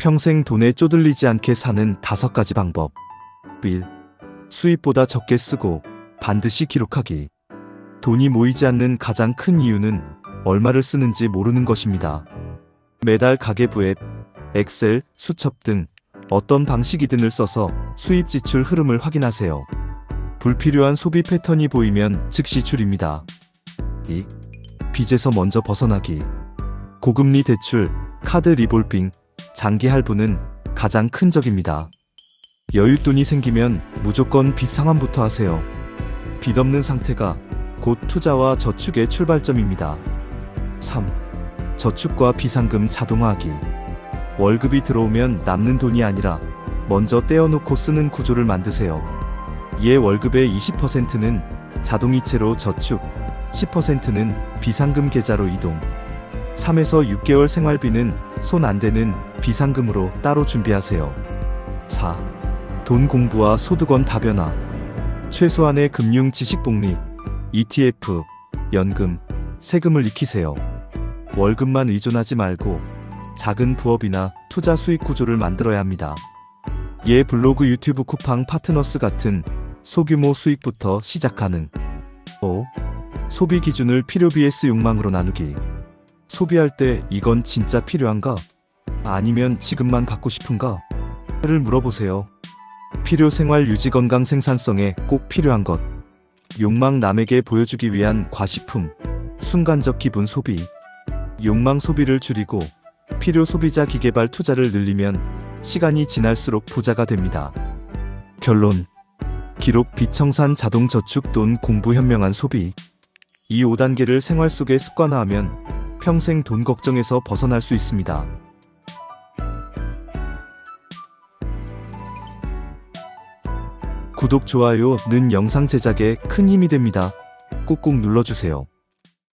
평생 돈에 쪼들리지 않게 사는 다섯 가지 방법. 1. 수입보다 적게 쓰고 반드시 기록하기. 돈이 모이지 않는 가장 큰 이유는 얼마를 쓰는지 모르는 것입니다. 매달 가계부 앱, 엑셀, 수첩 등 어떤 방식이든을 써서 수입 지출 흐름을 확인하세요. 불필요한 소비 패턴이 보이면 즉시 줄입니다. 2. 빚에서 먼저 벗어나기. 고금리 대출, 카드 리볼빙, 장기 할부는 가장 큰 적입니다. 여윳돈이 생기면 무조건 빚 상환부터 하세요. 빚 없는 상태가 곧 투자와 저축의 출발점입니다. 3. 저축과 비상금 자동화하기. 월급이 들어오면 남는 돈이 아니라 먼저 떼어놓고 쓰는 구조를 만드세요. 이에 월급의 20%는 자동이체로 저축, 10%는 비상금 계좌로 이동. 3에서 6개월 생활비는 손 안 대는 비상금으로 따로 준비하세요. 4. 돈 공부와 소득원 다변화. 최소한의 금융 지식 복리, ETF, 연금, 세금을 익히세요. 월급만 의존하지 말고 작은 부업이나 투자 수익 구조를 만들어야 합니다. 예 블로그 유튜브 쿠팡 파트너스 같은 소규모 수익부터 시작 가능. 5. 소비 기준을 필요 vs 욕망으로 나누기. 소비할 때 이건 진짜 필요한가? 아니면 지금만 갖고 싶은가? 를 물어보세요. 필요 생활 유지 건강 생산성에 꼭 필요한 것. 욕망 남에게 보여주기 위한 과시품. 순간적 기분 소비. 욕망 소비를 줄이고 필요 소비자 기계발 투자를 늘리면 시간이 지날수록 부자가 됩니다. 결론. 기록 비청산 자동 저축 돈 공부 현명한 소비. 이 5단계를 생활 속에 습관화하면 평생 돈 걱정에서 벗어날 수 있습니다. 구독, 좋아요 는 영상 제작에 큰 힘이 됩니다. 꾹꾹 눌러주세요.